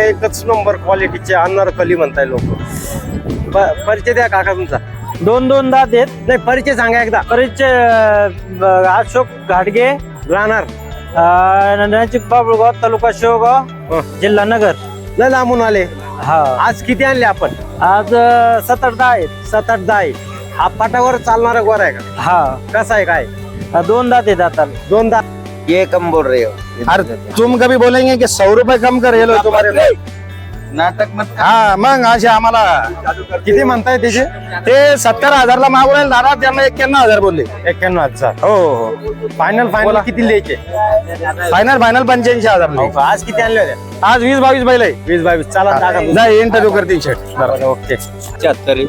एकच नंबर क्वालिटीचे अनारकली म्हणताय लोक. परिचय द्या काका तुमचा. दोन दोन दात आहेत. नाही परिचय सांगा एकदा. परिचय अं, अशोक घाटगे. राहणार. नचिक बाबुळगाव तालुका शेवगाव हं. जिल्हा नगर. लय लांबून आले. हा. आज किती आणले आपण? आज अं, सात आठ दहा आहेत. सात आठ दहा आहे हा पाटावर चालणारा गोर आहे का? हा. कसा आहे काय? दोन दात आहेत आता. दोन दहा ये कम बोल रहे हो। अरे तुम कभी बोलेंगे कि सौ रुपए कम कर ये लो तुम्हारे लिए नाटक मत हा मग असे आम्हाला किती म्हणताय त्याचे ते सत्तर हजारला मागू राहिले दादा त्यांना एक्क्याण्णव हजार बोलले. एक्क्याण्णव हजार. हो हो फायनल फायनल किती द्यायचे फायनल फायनल पंच्याऐंशी हजार हो? आज किती आणले होते? आज वीस बावीस बैल आहे. वीस बावीस. चला जा इंटरव्ह्यू करतील शेट बरं, ओके. शहात्तर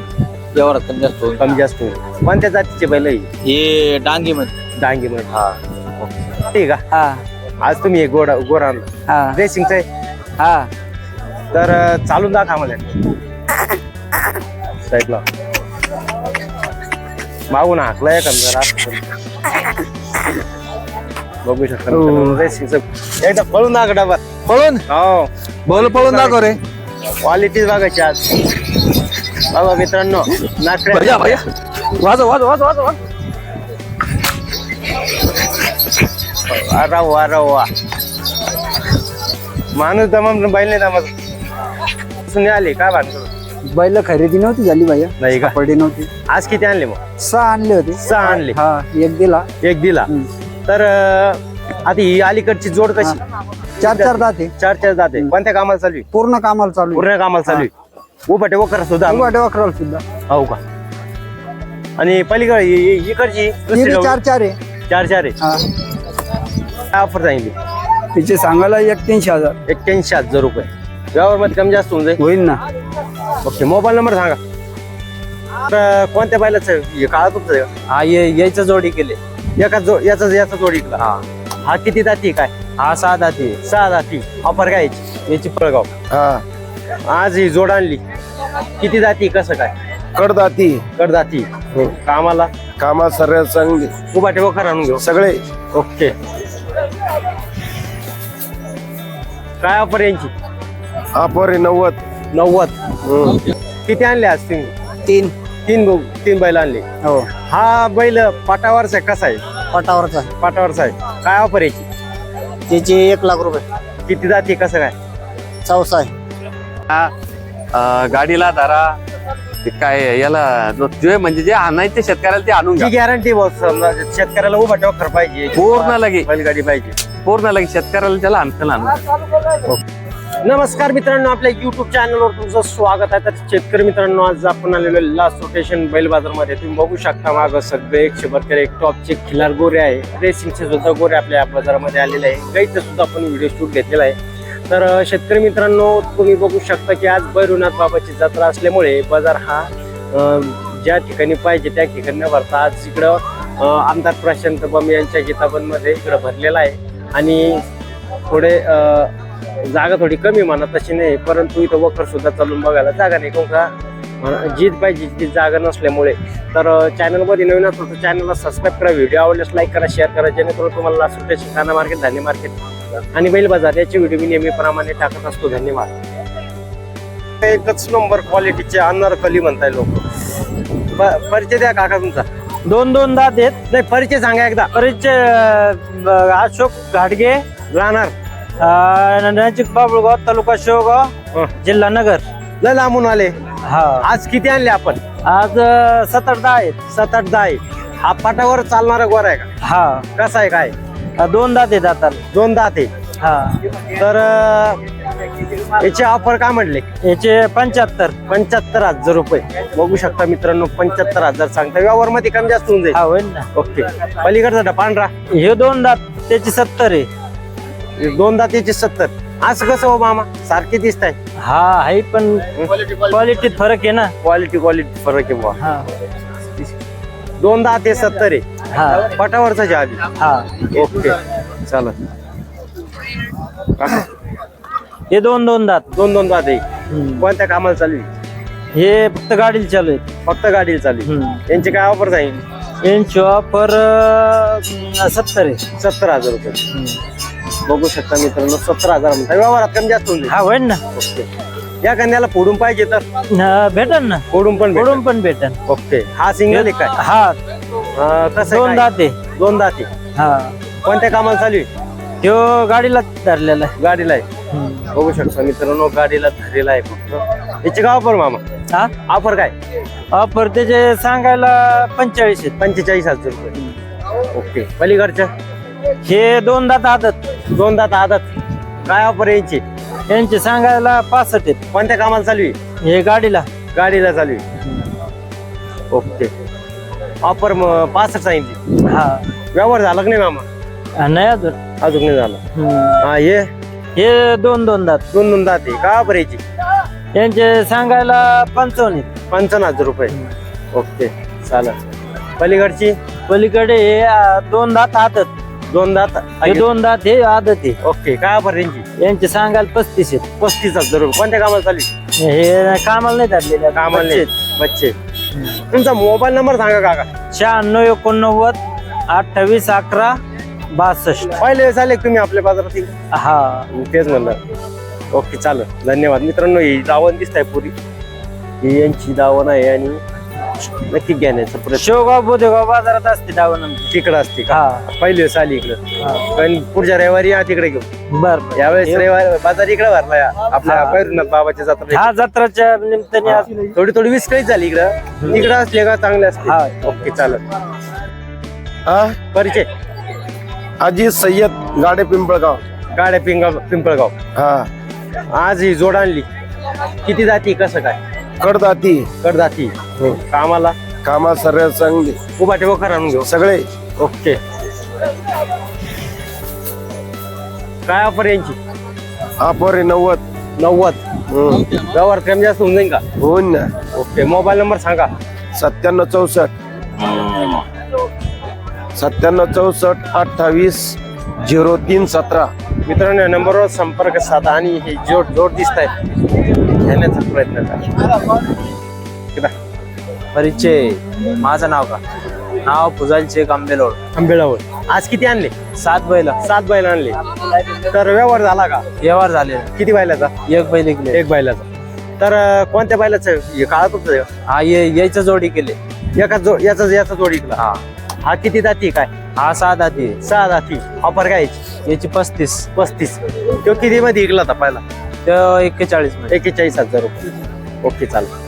व्यवहारात कमी जास्त होईल. कमी जास्त. कोणत्या जातीचे बैल आहे? हे डांगी मध्ये डांगी मध्ये हा ठीक आहे हा आज तुम्ही एक गोड गोर आणलं. हा आहे हा तर अं, चालून दाखवा मला साईडला मागून हाकला एखाद जरा. बघू शकता रेसिंगचं एकदा पळून दाखव डबा पळून? हो. बोल पळून दाखव रे. क्वालिटीज बघायची आज. बघा मित्रांनो नाकडे भैया भैया. वाजव वाजव वाजव वाजव वाजव. वारा वारा वा माणूस दमम बैल नाही दमत सुने आले काय भानगड बैल खरेदी नव्हती झाली भैया नाही का पडे नव्हती आज किती आणले मग सहा आणले होते सहा आणले हा एक दिला एक दिला तर अं, आता ही अलीकडची जोड कशी चार चार दात चार चार जाते कोणत्या कामाला चालू आहे? पूर्ण कामाला चालू पूर्ण कामाला चालू आहे उपाटे वकर सुद्धा अकरा सुद्धा हो का आणि पलीकडे इ- इ- इकडची दुसरी चार. चार आहे चार चार आहे हा काय ऑफर सांगितली? तिचे सांगायला एक्क्याऐंशी हजार. एक्क्याऐंशी हजार रुपये. व्यवहारमध्ये कमी जास्त होऊन जाईल? होईल ना. ओके मोबाईल नंबर सांगा. तर कोणत्या बैलाचं हे काळा तुमचं आहे हा ये यायचं जोडी केले? एका जो याचा याचा जोडी इकला. हा. हा किती जाती काय? हा सहा दात आहे. सहा जाती. ऑफर काय याची? याची पळगाव. हा. आज ही जोड आणली. किती जाती कसं काय? कडदाती कड जाती. कामाला? कामात सर्व चांगली उभा ठेवा खरं आणून घेऊ. सगळे. ओके. काय ऑफर यांची? अपोरे नव्वद. नव्वद. किती आणले आज तुम्ही? तीन. तीन गो- तीन बैल आणले. हो. हा बैल पाटावरचा आहे, कसा आहे? पटावरचा पाटावरचा आहे. काय ऑफर याची? त्याचे एक लाख रुपये. किती जाती कसं काय? चौसा आहे. अ, गाडीला धरा ते काय याला जो जे म्हणजे जे आणायचे शेतकऱ्याला ते आणून घ्या. गॅरंटी समजा शेतकऱ्याला उभा ठेवा खरं पाहिजे. पूर्ण लगे बैलगाडी पाहिजे. पूर्ण लगे शेतकऱ्याला त्याला आणताना आणून नमस्कार मित्रांनो आपल्या युट्यूब चॅनलवर तुमचं स्वागत आहे. तर शेतकरी मित्रांनो आज आपण आलेलो लास्ट रोटेशन बैल बाजारमध्ये. तुम्ही बघू शकता मागं सगळे एकशे बरकर एक टॉपचे खिलार गोरे आहे. रेसिंगचे सुद्धा गोरे आपल्या बाजारामध्ये आलेले आहे. गाईचं सुद्धा आपण व्हिडिओ शूट घेतलेला आहे. तर शेतकरी मित्रांनो तुम्ही बघू शकता की आज बैरुनाथ बाबाची जत्रा असल्यामुळे बाजार हा ज्या ठिकाणी पाहिजे त्या ठिकाणी न भरता. आज इकडं आमदार प्रशांत बम यांच्या किताबांमध्ये इकडं भरलेला आहे. आणि थोडे जागा थोडी कमी म्हणा तशी नाही परंतु इथं वखर सुद्धा चालून बघायला जागा नाही. काहून का? जीत पाहिजे ती जागा नसल्यामुळे. तर चॅनलमध्ये नवीन असतो तर चॅनलला सबस्क्राईब करा व्हिडिओ आवडल्यास लाईक करा शेअर करा जेणेकरून तुम्हाला लास्ट रुपयाची मार्केट धान्य मार्केट आणि बैल बाजार याचे व्हिडिओ मी नेहमीप्रमाणे टाकत असतो. धन्यवाद. एकच नंबर क्वालिटीचे अनारकली म्हणताय लोक. परिचय द्या काका तुमचा. दोन दोन दात आहेत. नाही परिचय सांगा एकदा. परिचय अशोक घाटगे. राहणार. नचिक बाबुळगाव तालुका शेवगाव. जिल्हा नगर. लय लांबून आले. हा. आज किती आणले आपण? आज सात आठ दहा आहेत. सात आठ दहा आहे. हा पाटावर चालणारा गोर आहे का? हा. कसा आहे काय? दोन दात आहेत आता दोन दात. आहे हा. तर अं, याची ऑफर काय म्हटले? याचे पंच्याहत्तर. पंच्याहत्तर हजार रुपये. बघू शकता मित्रांनो पंच्याहत्तर हजार सांगता. व्यवहारमध्ये कमी जास्त होऊन हा जाईल होईल ना. ओके. पलीकडचा डा पांढरा? हे दोन दात त्याचे सत्तर आहे. दोन दात याचे सत्तर. असं कसं हो मामा? सारखे दिसत आहे हा आहे पण क्वालिटीत फरक आहे ना. क्वालिटी क्वालिटी फरक आहे बुवा. हा. दोन दात हे सत्तर आहे. हा पटावरचा जाबी हा. ओके. चालत हे दोन दोन दात. दोन दोन दात आहे. हम्म. कोणत्या कामाला चालू आहे? हे फक्त गाडीला चालू आहेत. फक्त गाडीला चालू आहे. हम्म. यांची काय ऑफर सांगितली यांची ऑफर सत्तर आहे. सत्तर हजार रुपये. हम्म. बघू शकता मित्रांनो सतरा हजार म्हणता व्यवहारात कमी जास्त होऊन जाईल. हा होईल ना. ओके. या कांद्याला फोडून पाहिजे तर? हा, भेटन ना. फोडून पण भेटेल. फोडून पण भेटन. ओके. हा सिंगल आहे काय हा. अं, कसं दोन काय? दाते. दोन दाती. हा. कोणत्या कामाला चालू आहे? तो गाडीला धरलेला आहे. गाडीला आहे. हम्म. बघू शकता मित्रांनो गाडीला धरलेला आहे फक्त. याची गाव पर मामा? हा? ऑफर काय? ऑफर त्याचे सांगायला पंचेचाळीस आहेत. पंचेचाळीस हजार रुपये. ओके. पलीकडच्या? हे दोन दात आदत. दोन दात आदत. काय ऑफर यायची यांचे सांगायला पासष्ट आहेत. कोणत्या कामाला चालू आहे? हे गाडीला. गाडीला चालू आहे. ओके. ऑफर पासष्ट सांगितली हा. व्यवहार झाला की नाही मामा? हा, नाही अजून. अजून नाही झाला. हम्म. हा ये. हे दोन दोन दात. दोन दोन दाते काय ऑफर यायची यांचे? सांगायला पंचावन्न आहेत. पंचावन्न हजार रुपये. ओके चालेल. पलीकडची? पलीकडे हे आ, दोन दात आदत. दोन दात हे दोन दात हे आदत आहे. ओके काय ऑफर यांची? यांचे सांगायला पस्तीस आहेत. पस्तीस हजार रुपये कोणत्या कामाला चालू आहे? हे कामाला नाही धरलेले कामाला बच्चे नाही. बच्चे तुमचा मोबाईल नंबर सांगा काका. शहाण्णव एकोणनव्वद अठ्ठावीस अकरा बासष्ट. पहिले चालेल तुम्ही आपल्या बाजारात हा. तेच म्हणलं. ओके चालेल. धन्यवाद. मित्रांनो ही दावण दिसत आहे पुरी. ही यांची दावण आहे आणि नक्की घेण्याचा प्रयत्न. शेवगाव बोदेगाव बाजारात असते दावण आमची. तिकडं असते का? हा. पहिली वेळेस आली इकडं. हा. पण पुढच्या रविवारी या तिकडे घेऊ. बर बर. यावेळेस रविवारी बाजार इकडे भरला या. आपल्या. पैरुनाथ बाबाच्या जत्रा. हा जत्राच्या निमित्ताने आज- थोडी थोडी विस्कळीत झाली इकडं. तिकडं असले का चांगले असते. हा. ओके चालेल. हाँ परिचय. अजीत सय्यद गाड़े पिंपळगाव. गाड्या पिंगा पिंपळगाव. हाँ. आज ही जोड आणली. किती जाती कसं काय? कडदाती कर जाती कामाला? कामा सर्व चांगली उभा ठेवा खरा आणून घेऊ. सगळे. ओके. काय ऑफर यांची? अपोर आहे नव्वद. नव्वद. हम्म. व्यवहार कमी जास्त होऊन जाईल का? होऊन ना. ओके मोबाईल नंबर सांगा. सत्त्याण्णव चौसष्ट. सत्त्याण्णव चौसष्ट अठ्ठावीस झिरो तीन सतरा. मित्रांनो या नंबरवर संपर्क साधा आणि ही जोड जोड दिसत आहे घेण्याचा प्रयत्न करा. परिचय. माझं नाव का? नाव फुजालचे आंबेलोड आंबेळावर आज किती आणले? सात बैल. सात बैल आणले. तर व्यवहार झाला का? व्यवहार झाले. किती बैलाचा? एक बैल इकले एक बैलाचा. तर कोणत्या बैलाचं हे काळात हा ये यायचं जोडी केले. एका जो याचा याचा जोड इकला हा. हा किती जाती काय? हा सहा दाती सहा जाती ऑफर काय याची? याची पस्तीस. पस्तीस. तो किती मध्ये इकला होता पहिला? तो एक्केचाळीसमध्ये एकेचाळीस हजार रुपये. ओके चालेल.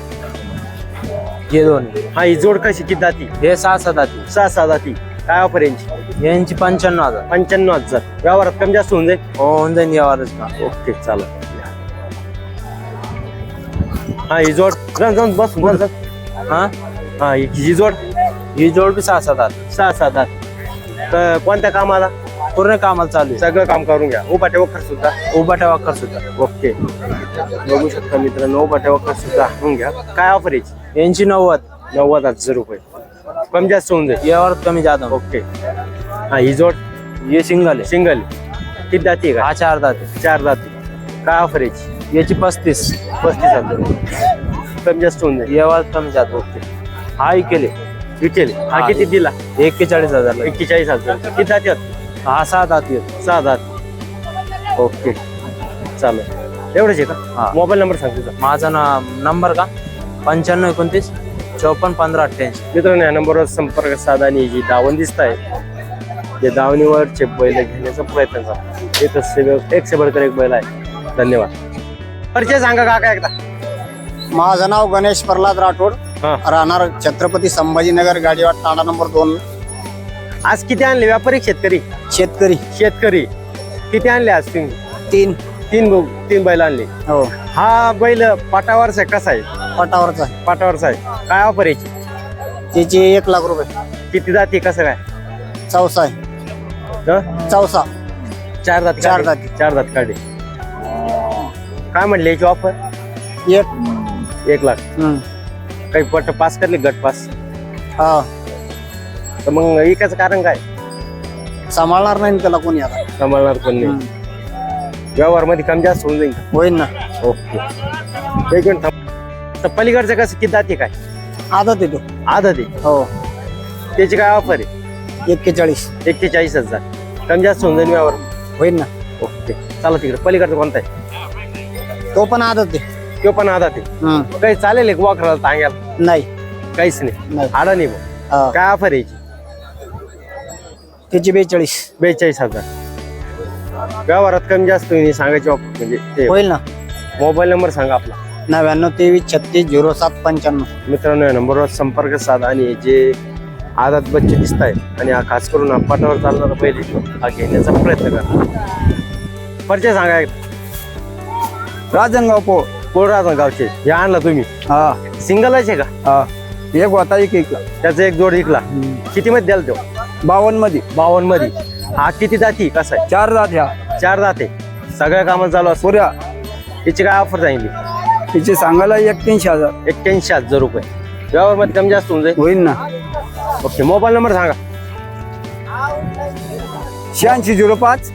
हे दोन. हा ही जोड कशी? किती जाती हे सहा सहा दाती. सहा सहा जाती काय ऑफर यांची? यांची पंच्याण्णव हजार. पंच्याण्णव हजार. व्यवहारात कमी जास्त होऊन जाईल? हो होऊन जाईन व्यवहारच का ओके चालेल. हा ही जोड. जाऊन जाऊन बस बस बस. हा? हा ही ही जोड? ही जोड बी सहा सहा दात. सहा सहा जात तर कोणत्या कामाला? पूर्ण कामाला चालू सगळं काम करून घ्या. उभा ठेवा सुद्धा. आहे उभा ठेवा कर सुद्धा. ओके. बघू शकता मित्रांनो उभा ठेवा सुद्धा आणून घ्या. काय ऑफर याची यांची नव्वद. नव्वद हजार रुपये. कमी जास्त होऊन जाईल. व्यवहार कमी जादा ओके. हा ही जोड? हे सिंगल आहे. सिंगल किती जाती का? हा चार दाते. चार जाती काय ऑफर याची याची पस्तीस. पस्तीस हजार. कमी जास्त होऊन जाईल. व्यवहार कमी जातो ओके हा केले विकेल हा हा, किती दिला? एक्केचाळीस हजार एक्केचाळीस हजार. किती जाती आहेत? हा सहा दाती आहेत. सहा जात ओके. चालेल. एवढंच आहे हा. का मोबाईल नंबर सांग तुझा. माझा ना नंबर का? पंच्याण्णव एकोणतीस चौपन्न पंधरा अठ्ठ्याऐंशी. मित्रांनो या नंबरवर संपर्क साधा आणि जी दावण दिसत आहे या दावणीवरचे बैल घेण्याचा प्रयत्न करा. एकच सेवे- एक सेबडकर एक बैल आहे. धन्यवाद. परिचय सांगा काका एकदा. माझं नाव गणेश प्रल्हाद राठोड. हा. राहणार छत्रपती संभाजीनगर गाडीवाट तांडा नंबर दोन. आज किती आणले व्यापारी शेतकरी? शेतकरी. शेतकरी. किती आणले आज तुम्ही? तीन. तीन ब- तीन बैल आणले. हो. हा बैल पाटावरचा आहे कसा आहे? पटावरचा आहे. पाटावरचा आहे. काय ऑफर याची? त्याची एक लाख रुपये. किती जाती कसं काय? चौसा आहे. हं? चौसा. चार दात चार काढे. दाती. चार दात काढे काय म्हणले याची ऑफर? एक. एक लाख. हम्म. काही पट पास करले गट पास? हा. तर मग एकाच कारण काय? सांभाळणार नाही ना त्याला कोणी आता. सांभाळणार पण नाही. व्यवहारमध्ये कमी जास्त होऊन जाईल. होईल ना. ओके. एक मिनिट थांब. तर पलीकडचं कसं किती जाते काय? आदत येतो आधा ते हो. त्याची काय ऑफर आहे? एक्केचाळीस. एक्केचाळीस हजार. कमी जास्त होऊन जाईल व्यवहार. होईल ना. ओके. चला तिकडे. पलीकडचं कोणता आहे? तो पण आदत आहे. तो पण आधा ते. काही चालेल एक वाकराला टांग्याला नाही काहीच नाही नाही. आडा नाही मग हा. काय ऑफर यायची त्याची बेचाळीस बेचाळीस हजार। व्यवहारात कमी जास्त होईल सांगायची ऑफर म्हणजे ते होईल ना। मोबाईल नंबर सांगा आपला नव्याण्णव तेवीस छत्तीस झिरो सात पंच्याण्णव मित्रांनो या नंबरवर संपर्क साधा आणि जे आदात बच्चे दिसत आहेत आणि हा खास करून हा पाटावर चालणारा पहिले हा घेण्याचा प्रयत्न करा। परिचय सांगा एकदा. राजनगाव पो कोण राहता गावचे हे आणला तुम्ही. हा. सिंगल आहे का? हा. एक होता एक एकला त्याचा एक जोड विकला. किती मध्ये द्याल तो? बावन्नमध्ये बावन्नमध्ये हा किती जाती? कसा आहे? चार जात ह्या चार जाते. सगळ्या कामाला चालू असतो पुऱ्या. तिची काय ऑफर सांगितली? तिचे सांगायला एक्क्याऐंशी हजार. एक्क्याऐंशी हजार रुपये. व्यवहारमध्ये कमी जास्त होऊन जाईल? होईल ना. ओके मोबाईल नंबर सांगा. शहाऐंशी झिरो पाच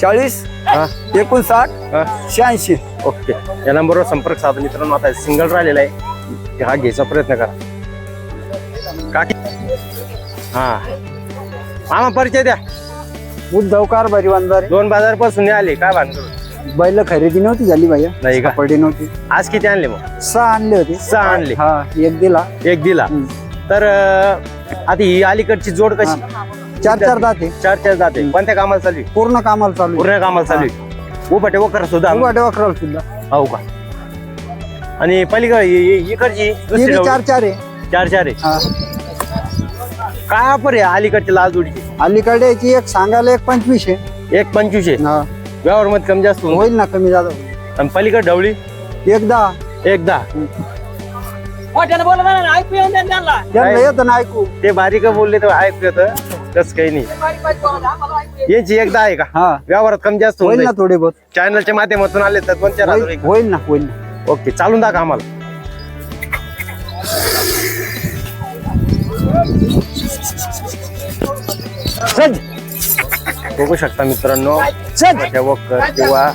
चाळीस एकोणसाठ शहाऐंशी. ओके. या नंबरवर संपर्क साधा मित्रांनो. आता सिंगल राहिलेला आहे. हा घ्यायचा प्रयत्न करा. काकी. हा. मामा परिचय द्या. उद्धव कारभारी वंजारे. दोन बाजारपासून आले. काय भानगड? बैल खरेदी नव्हती झाली भैया. नाही का? पडी नव्हती. आज किती आणले मग? सहा आणले होते. सहा आणले. हा एक दिला. एक दिला. तर आता ही अलीकडची जोड कशी? चार चार दाते चार चार जाते. कोणत्या कामाला चालू आहे? पूर्ण कामाला चालू. पूर्ण कामाला चालू आहे उभाटे वकर सुद्धा. ठेवा कराल सुद्धा. हो का? आणि पलीकडे इ- इ- इकडची दुसरी बी जोड. चार चार आहे. चार चार आहे. हा. काय ऑफर आहे अलीकडची लाल जोडीची अलीकडे याची एक सांगायला एक पंचवीस आहे. एक पंचवीस आहे? हा. व्यवहारमध्ये कमी जास्त होऊन होईल ना कमी जादा होईल. आणि पलीकडे ढवळी? एकदा एक दहा. त्यांना येतं ना ऐकू. ते बारीक बोलले तर ऐकू येतं. तसं काही नाही. यांची एकदा आहे का? हा. व्यवहारात कमी जास्त होईल ना. थोडे बहुत चॅनलच्या माध्यमातून आले तर दोन चार हजार होईल ना होईल ना. ओके चालून दाखवा आम्हाला. सज बघू शकता मित्रांनो वकर किंवा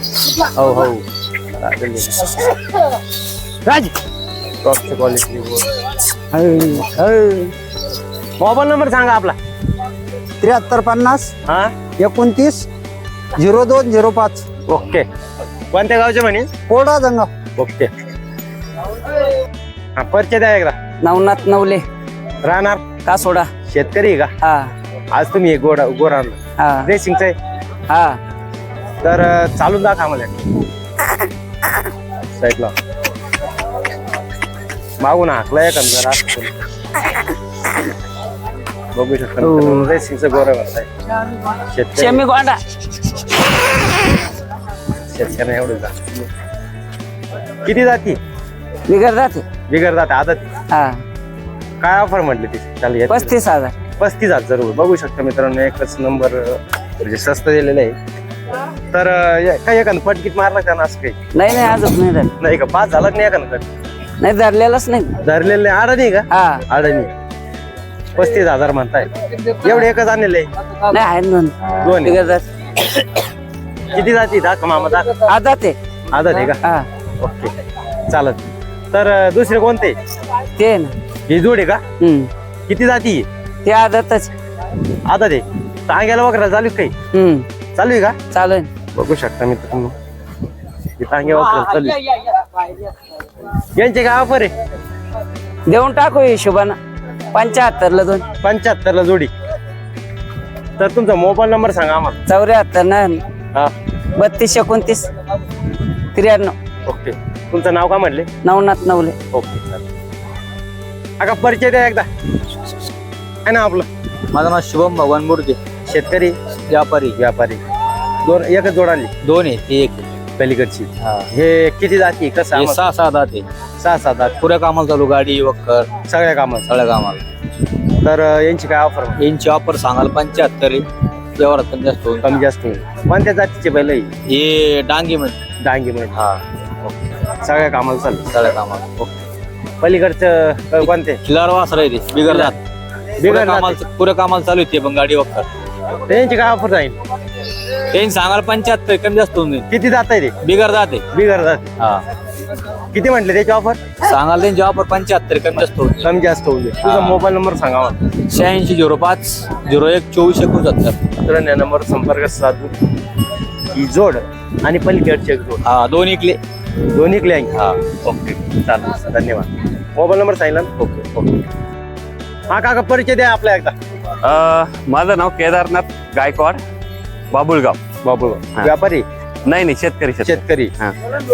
हो हो राज. टॉपची क्वालिटी मोबाईल नंबर सांगा आपला. त्र्याहत्तर पन्नास हा? एकोणतीस झिरो दोन झिरो पाच. ओके. कोणत्या गावचे म्हणे? कोरडा जंगा ओके. हा परिचय द्या एकदा. नवनाथ नवले. राहणार? का सोडा शेतकरी आहे का? हा. आज तुम्ही गोडा गोरा हा. रेसिंगचं आहे? हा. तर अं, चालून दाखवा आम्हाला साईडला. मागून हाकलाय का जरा. बघू शकता रेसिंगचं गोरा म्हणताय शेतकरी. शेमी गोंडा. शेतकऱ्यांना एवढं किती जाती? बिगर जाते. बिगर जाते आदत. हा. काय ऑफर म्हटली ती? चालेल याची. पस्तीस हजार. पस्तीस हजार रुपये बघू शकता मित्रांनो एकच नंबर म्हणजे स्वस्त दिलेलं आहे. तर अं, या- काय एखादं पटकीत मारला का ना असं काही? नाही नाही अजून नाही नाही का? पाच झाला का नाही एखादं नाही धरलेलंच नाही. धरलेलं नाही. आडा नाही का? हा. आडा नाही. पस्तीस हजार म्हणताय. एवढे एकच आणलेले? आहे. नाही आहे दोन. दोन आहे. बिगर जाते किती जाती? दाखव मामा दाख. आता ते आदत आहे का? हा. ओके. चालत. तर अं, दुसरे कोणते? ते ना. ही जोड आहे का? हम्म. किती जाती? ते आदतच आदत आहे. टांग्याला वगैरे चालू आहे काही? हम्म. चालू आहे का? चालू आहे. बघू शकता मित्रांनो ही टांग्या वगैरे चालू आहे. यांचे काय ऑफर आहे? देऊन टाकू हिशोबानं. पंच्याहत्तरला दोन पंच्याहत्तर ला जोडी. तर तुमचा मोबाईल नंबर सांगा आम्हाला. चौऱ्याहत्तर ना हा. बत्तीस एकोणतीस. त्र्याण्णव. ओके. तुमचं नाव का म्हटले? नवनाथ नवले. ओके चालेल. परिचय द्या एकदा. काय ना आपलं? माझं नाव शुभम भगवान बुर्गे शेतकरी? व्यापारी. व्यापारी. दोन एकच जोड आली दोन आहे ते एक पलीकडची. हे. किती जाती कसं हे आम्हाला? सहा सहा दात आहे. सहा सात आठ पुऱ्या कामाला चालू गाडी वक्कर. सगळ्या कामात सगळ्या कामाला. तर अं, यांची काय ऑफर यांची ऑफर सांगाल पंच्याहत्तर आहे. कमी जास्त होईल कमी जास्त होईल. कोणत्या जातीचे बैल आहे? हे डांगी मध्ये डांगी मध्ये हा. सगळ्या कामाला चालू. सगळ्या कामाला. पलीकडचं अं, कोणते? खिलार वासर आहे ते. बिगर दात बिगर पुऱ्या कामाला पुऱ्या कामाला चालू आहे ते पण गाडी वक्कर. तर यांची काय ऑफर जाईल त्यांनी सांगाल पंच्याहत्तर कमी जास्त होऊन जाईल. किती जात आहे ते? बिगर दात आहे. बिगर जात हा. किती म्हटले त्याची ऑफर सांगाल त्यांची ऑफर पंच्याहत्तर कमी जास्त होऊन कमी जास्त होऊ दे तुझा मोबाईल नंबर सांगा मला. शहाऐंशी झिरो पाच झिरो एक चोवीस एकोणसत्तर. तर या नंबर संपर्क साधू ही जोड आणि पलीकडची एक जोड. हा दोन इकले. दोन्ही क्ले हा. ओके चालेल. धन्यवाद. मोबाईल नंबर सांगितला ना? Okay okay. हा काका परिचय द्या आपला एकदा. अ, माझं नाव केदारनाथ गायकवाड. बाबुळगाव. बाबू हा. व्यापारी? नाही नाही शेतकरी शेतकरी. हा.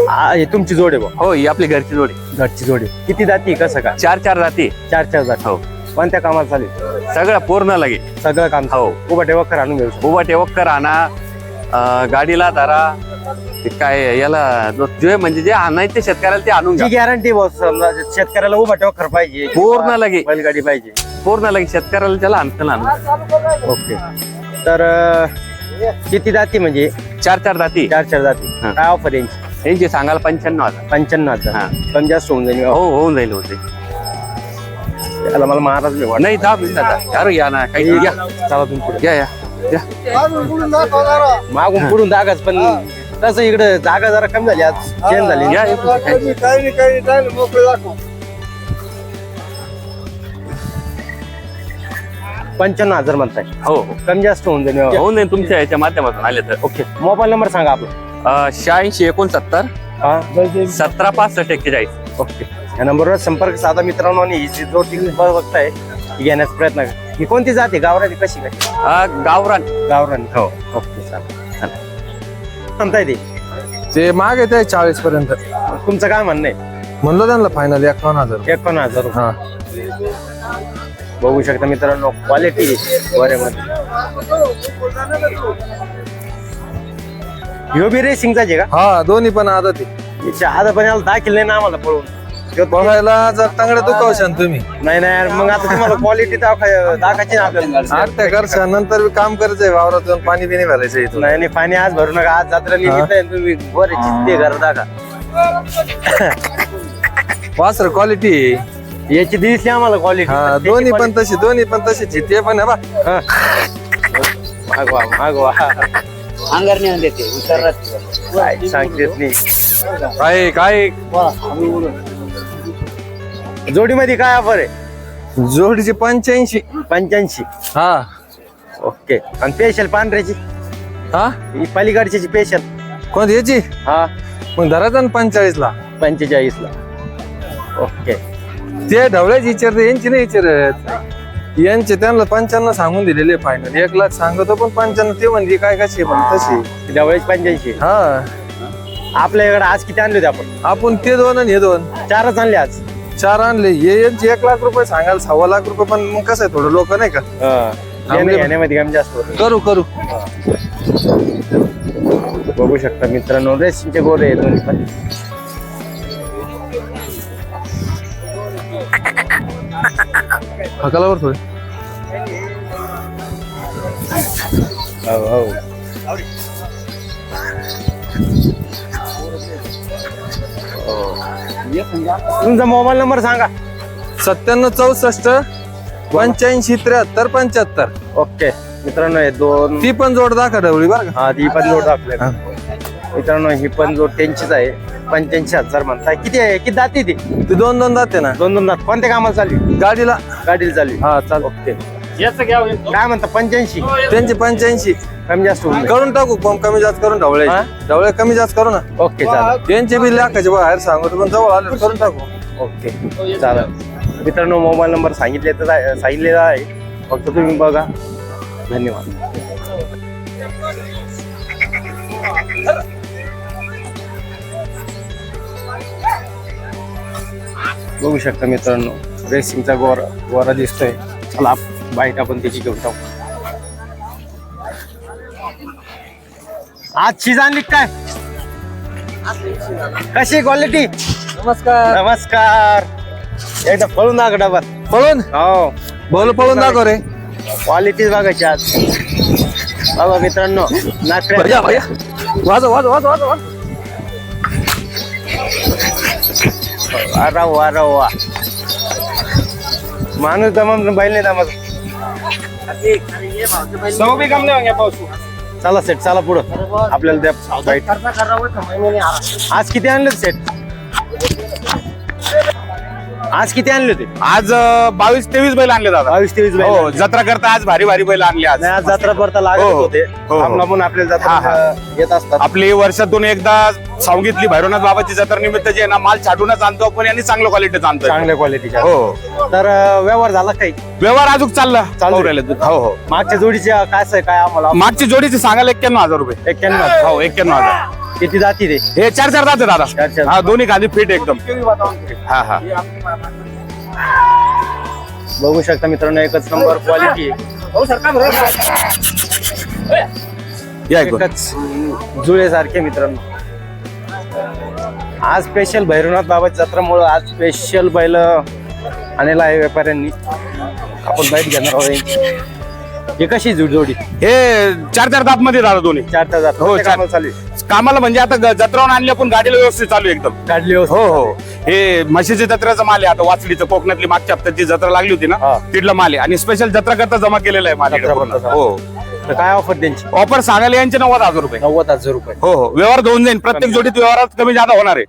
हा, हे तुमची जोड आहे हो ही आपली घरची जोडी. घरची जोडी. किती जाती कसं का चार चार जाती. चार चार जाती. हो. कोणत्या कामाला चालेल? सगळं पूर्ण लगे. सगळं काम हो. उभा ठेवा खरं आणून घेऊ शकतो. उभा टेवक्कर आणा. अ, गाडीला धरा. ते काय याला जो जे म्हणजे जे आणायचे शेतकऱ्याला ते आणून जी गॅरंटी समजा शेतकऱ्याला उभा ठेवा खरं पाहिजे. पूर्ण लगे. बैलगाडी पाहिजे. पूर्ण लगे. शेतकऱ्याला त्याला आणतं आणून. ओके. तर अं, किती जाती म्हणजे? चार चार जाती चार चार जाती हा. काय ऑफर यांची? यांचे सांगायला पंच्याण्णव हजार. पंच्याण्णव हा. हजार पण जास्त होऊन जाईल हो होऊन जाईल होते त्याला मला महाराज वाटत. नाही दहा मिनिटाचा अरे या ना काही या. चला तुम्ही पुढे. या या. या. मागून पुढून जागाच पण तसं इकडे जागा जरा कमी झाली. आज चेंज झाली. या इकडे. पंच्याण्णव हजार म्हणताय. हो हो. कमी जास्त होऊन जाईल. होऊन जाईल तुमच्या याच्या माध्यमातून आले तर. ओके. मोबाईल नंबर सांगा आपला. शहाऐंशी एकोणसत्तर हा? सतरा पासष्ट एक्केचाळीस. ओके. या नंबरवर संपर्क साधा मित्रांनो आणि ही जी जो टी बघताय ती घेण्याचा प्रयत्न करा. ही कोणती जाते गावराची कशी काय? अं, गावरान. गावरान. हो. ओके चालेल. म्हणताय ते. ते माग येते चाळीस पर्यंत. तुमचं काय म्हणणं आहे? म्हणलं त्यांना फायनल एकावन्न हजार. एकोण हजार. हा. बघू शकता मित्रांनो क्वालिटी ह्यो बी रेसिंगचाच आहे का? हा दोन्ही पण आदत आहे याच्या आधा पण याला दाखल नाही ना आम्हाला पळून. तो- बघायला जर तांगड्या दुखावशान तुम्ही. नाही नाही यार, मग आता तुम्हाला क्वालिटी दाखायची ना आपल्याला. आठ त्या करशा नंतर काम करायचंय वावरात जाऊन पाणी बिणी भरायचं इथून. नाही नाही पाणी आज भरू नका. आज जत्रा निमित्त आहे, तुम्ही बरे चित्ते घर दाखा वासर क्वालिटी याची दिसली आम्हाला क्वालिटी हा दोन्ही पण तशी दोन्ही पण तशीच आहे. ते पण आहे बा. मागवा मागवा. अंगार नेऊन देते काय सांगतेच नाही काय काय? जोडीमध्ये काय ऑफर आहे? जोडीची पंच्याऐंशी. पंच्याऐंशी. हा. ओके. आणि स्पेशल पांढऱ्याची? हा? ही पलीकडची स्पेशल कोणती याची? हा. मग धरायचं ना पंचेचाळीस ला पंचेचाळीस ला ओके. ते ढवळ्याची विचारते यांची नाही विचारत. यांचे त्यांना पंच्याण्णव सांगून दिलेले फायनल एक लाख सांगतो पण पंच्याण्णव ते म्हणजे काय कशी पण तशी जवळच पंच्याऐंशी हा. आपल्या इकडे आज किती आणले होते आपण? आपण ते दोन आणि हे दोन. चारच आणले आज. चार आणले. हे यांचे एक लाख रुपये सांगाल सव्वा लाख रुपये पण मग कसं आहे थोडं लोक नाही का? कमी जास्त होतं. करू करू. बघू शकता मित्रांनो रेसिंगचे गोरे दोन्ही पण. हकालावर थोडे. हो तुमचा मोबाईल नंबर सांगा. सत्त्याण्णव चौसष्ट पंच्याऐंशी त्र्याहत्तर पंच्याहत्तर. ओके. मित्रांनो हे दोन ती पण जोड दाखवा ढवळी बरं का? हा ती पण जोड आपल्या मित्रांनो ही पण जोड त्यांचीच आहे. पंच्याऐंशी हजार म्हणताय. किती आहे? किती जाते ती? ती दोन दोन जाते ना. दोन दोन दात. कोणत्या कामाला चालू आहे? गाडीला. गाडीला चालू आहे. हा चाल ओके. काय म्हणता पंच्याऐंशी? त्यांची पंच्याऐंशी. कमी जास्त होऊन जाईल. करून टाकू कम कमी जास्त करून ढवळे हा? ढवळे कमी जास्त करू ना. ओके चालेल. त्यांचे बी लाखाचे बाहेर सांगतो पण जवळ आले करून टाकू. ओके चालेल. मित्रांनो मोबाईल नंबर सांगितले तर आहे- सांगितलेला आहे. फक्त तुम्ही बघा. धन्यवाद. बघू शकता मित्रांनो. रेसिंगचा गोरा गोरा दिसतोय. चला बाईट आपण त्याची घेऊन टाकू आज आणली काय? कशी क्वालिटी नमस्कार. नमस्कार. एकदा पळून दाखव डबात पळून? हो. बोल पळून दाखव रे. क्वालिटी बघायची आज. बघा मित्रांनो भैया वाजव वाजव वाजव वाजव. अरे वारा अरे वा माणूस दमम बैल नाही दमत. सौ बी कम नाही पाऊस. चला सेट चला पुढं. आपल्याला द्या बाईट. आज किती आणलं सेट? आज किती आणले होते? आज बावीस तेवीस बैल आणले दादा. बावीस तेवीस बैल हो आणले. जत्रा करता आज भारी भारी बैल आणले आज. नाही, आज जत्रा भरता लागत हो, हो. होते. हो, हो. आपल्याला हा, जत्रा. येत असतात. आपली वर्षातून एकदा सांगितली भैरवनाथ बाबाची जत्रा निमित्त जे आहे ना माल छाटूनच आणतो आपण आणि चांगलं क्वालिटीचा आणतो चांगल्या क्वालिटीच्या हो. तर अं, व्यवहार झाला काही? व्यवहार अजून चालला. चालू राहिले. हो हो. मागच्या जोडीच्या काय काय आम्हाला? मागची जोडीची सांगायला एक्क्याण्णव हजार रुपये. एक्क्याण्णव हो एक्क्याण्णव हजार. किती जाती रे? हे चार चार जाते दादा. चार चार. हा दोन्ही खाली फिट एकदम. हा हा बघू शकता मित्रांनो एकच नंबर क्वालिटी या इकडून. एकच जुळेसारखे मित्रांनो. आज स्पेशल भैरवनाथ बाबाच्या जत्रामुळं आज स्पेशल बैल आणलेला आहे व्यापाऱ्यांनी. आपण बाईट घेणार आहोत. हे कशी जुड जोडी हे चार चार दात मध्ये दादा दोन्ही चार तास जात हो, चार. चालू. कामाला म्हणजे आता ग- जत्रावरून आणली आपण गाडीला व्यवस्थित चालू आहे एकदम काढली हो हो हे म्हशीच्या जत्रेचा माल आहे आता वाचलीचं कोकणातली मागच्या हप्त्याची जत्रा लागली होती ना हा. तिथला माल आहे आणि स्पेशल जत्रा करता जमा केलेला आहे माल इकडे जत्रा पूर्ण. करता. हो तर काय ऑफर त्यांची? ऑफर सांगायला यांचे नव्वद हजार रुपये. नव्वद हजार रुपये. हो हो. व्यवहार घेऊन जाईल प्रत्येक जोडीत व्यवहारात कमी जादा होणार आहे.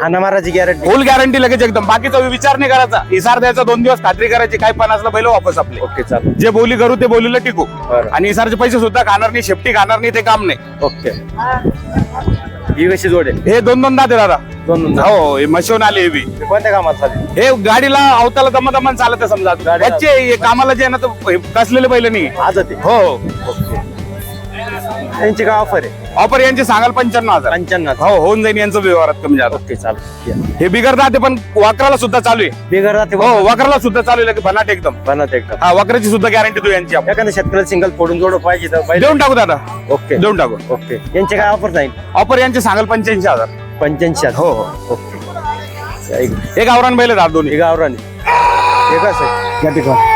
हाना माराची गॅरंटी फुल गॅरंटी लगेच एकदम. बाकीचा विचार नाही करायचा. इसार द्यायचा दोन दिवस खात्री करायची काय पण असलं पहिलं वापस आपले. ओके चालू जे बोली करू ते बोलीला टिकू. बरं. आणि इसारचे पैसे सुद्धा खाणार नाही शेफ्टी खाणार नाही ते काम नाही. ओके ही कशी जोड आहे? हे दोन दोन दाते दादा. दोन दोन हो हो, मशिवून आले हे बी कोणत्या कामात चालेल? हे गाडीला अवताला दमा दमान चालत आहे समजा. बच्चे हे कामाला जे आहे ना तर हे कसलेले पहिले नाही. आज ते हो हो. त्यांची काय ऑफर आहे? ऑफर यांचे सांगाल पंच्याण्णव हजार. पंच्याण्णव हो होऊन जाईल यांचं व्यवहारात कमी जास्त. ओके चालू हे बिगर दाते पण वाकराला सुद्धा चालू आहे. बिगर राहते हो वाकराला. सुद्धा चालू आहे भनाट एकदम. बनत एकदम. हा वाकराची सुद्धा गॅरंटी तू यांची आपण. एखाद्या शेतकऱ्याला सिंगल फोडून जोड पाहिजे तर देऊन टाकू दादा. ओके. देऊन टाकू. ओके. यांचे काय ऑफर जाईल? ऑफर यांचे सांगाल पंच्याऐंशी हजार. पंच्याऐंशी हजार. हो हो. ओके. एक एक आवरण बैल दादा दोन्ही. एक आवराने एकच आहे? या ठिकाणी.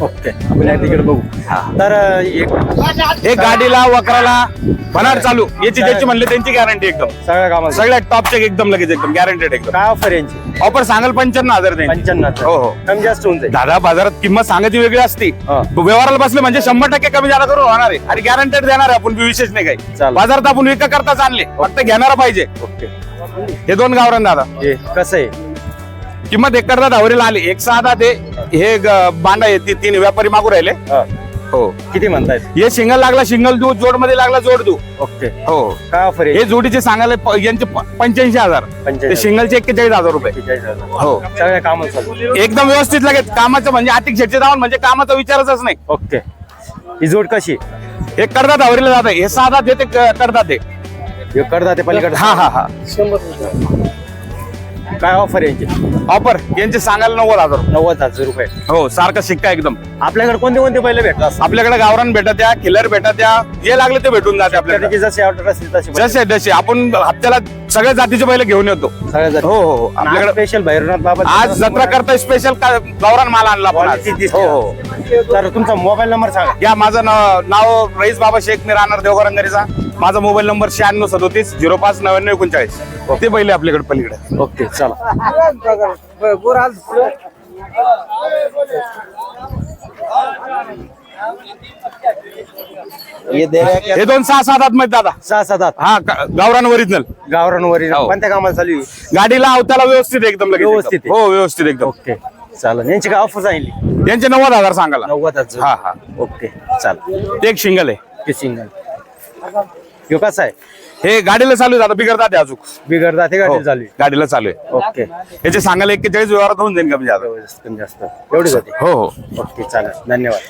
ओके आपण या तिकडे बघू. तर एक एक गाडीला वकराला. भनाट चालू. याची ज्याची म्हणले त्यांची गॅरंटी एकदम. सगळ्या कामाला सगळ्या टॉपचे एकदम लगेच एकदम गॅरंटेड एकदम. काय ऑफर यांची? ऑफर सांगाल पंच्याण्णव हजार त्यांची. पंच्याण्णव हो हो. कमी जास्त होऊन जाईल. दादा बाजारात किंमत सांगायची वेगळी असते. व्यवहाराला बसले म्हणजे शंभर टक्के कमी जादा करून होणार आहे. आणि गॅरंटेड देणार आहे आपण विशेष नाही काही. बाजारात आपण विका करताच आणले. फक्त घेणारा पाहिजे. ओके. हे दोन गावरान दादा. कसं आहे? किंमत एक करता धावरीला आली. एक सहा दहा ते हे बांडा आहे ती तीन व्यापारी मागू राहिले. हा. किती म्हणतायत? हे सिंगल लागला सिंगल देऊ जोडमध्ये लागला जोड देऊ ओके. हो. काय ऑफर हे जोडीचे सांगायला प- यांचे प- पंच्याऐंशी हजार. ते सिंगलचे एक्केचाळीस हजार रुपये. हो. सगळ्या चालू. एकदम व्यवस्थित लगेच. कामाचं म्हणजे आर्थिक शेटचे जाऊन म्हणजे कामाचा विचारच नाही. ओके. ही जोड कशी? हे करतात धावरीला जात. हे साधा ते करतात ते. हे करता ते पलीकडे हा हा हा. काय ऑफर यांची? ऑफर यांचे सांगायला नव्वद हजार. नव्वद हजार रुपये. हो सारखा शिक्का एकदम. आपल्याकडे कोणते कोणते बैल भेटतात? आपल्याकडे गावरान भेटत द्या किलर भेटत द्या जे लागले ते भेटून जाते आपल्याकडे. जशी ऑर्डर तशी बैल. जसे जसे. आपण हप्त्याला सगळ्या जातीचे बैल घेऊन येतो. सगळ्या जाती. हो हो हो. आपल्याकडे स्पेशल भैरवनाथ बाबा आज जत्रा करता स्पेशल गावरान माल आणला आपण आज. हो हो. तर तुमचा मोबाईल नंबर सांगा. या माझं नाव नाव रईस बाबा शेख मी राहणार देवगरंगरीचा माझा मोबाईल नंबर शहाण्णव सदोतीस झिरो पाच नव्याण्णव एकोणचाळीस. ते पहिले आपल्याकडे पलीकडे. ओके चला. हे रे. हे दोन सहा सात आत मध्ये दादा. सहा सात आठ हा गा- गावरान ओरिजिनल गावरानवर हो. कोणत्या कामाला चालू आहे? गाडीला अवताला व्यवस्थित एकदम लगेच व्यवस्थित एकदम. हो व्यवस्थित एकदम. ओके. चालेल. यांची काय ऑफर सांगितली? यांचे नव्वद हजार सांगाला नव्वद हजार. हा हा. ओके. चालेल. ते एक सिंगल आहे. ते सिंगल ह्यो कसा आहे? हे गाडीला चालू आहे दादा बिगडतात ते अजून. बिघडता ते हो, गाडी चालू आहे. गाडीला चालू आहे. ओके. याचे सांगायला एक्केचाळीस व्यवहारात होऊन जाईल कमी जादा कमी जास्त. एवढीच होती हो हो. ओके चालेल. धन्यवाद.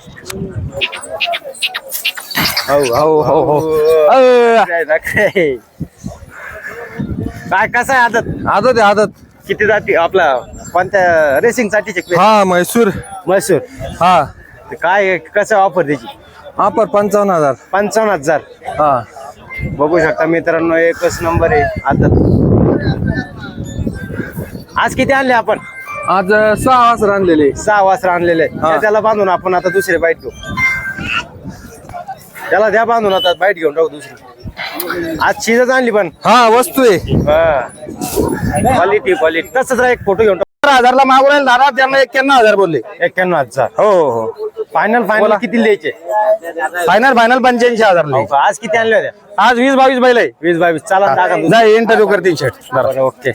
हो हो हो हो. काय ना काय काय? कसं आहे आदत? आदत आहे आदत. किती जाती? आपला कोणत्या रेसिंगसाठी हा म्हैसूर. म्हैसूर. हा. ते काय कसं ऑफर त्याची ऑफर पंचावन्न हजार. पंचावन्न हजार. हा. बघू शकता मित्रांनो एकच नंबर आहे. आदत आज किती आणले आपण? आज सहा वाजता आणलेले. सहा वाजता आणलेले हा. त्याला बांधून आपण आता दुसरे बाईट घेऊ. त्याला द्या बांधून आता बाईट घेऊन टाकू दुसरी. आज चीजच आणली पण. हा वस्तू आहे. क्वालिटी क्वालिटी तसंच एक फोटो घेऊन टाकू हजारला मागू राहील दादा त्यांना एक्क्याण्णव हजार बोलले. एक्क्याण्णव हजार. हो हो हो. फायनल फायनल किती द्यायचे फायनल फायनल पंच्याऐंशी हजार हो का? आज किती आणले होते आज वीस बावीस बैल आहे. वीस बावीस. चला टाका जा इंटरव्ह्यू करतील शेट बरं ओके.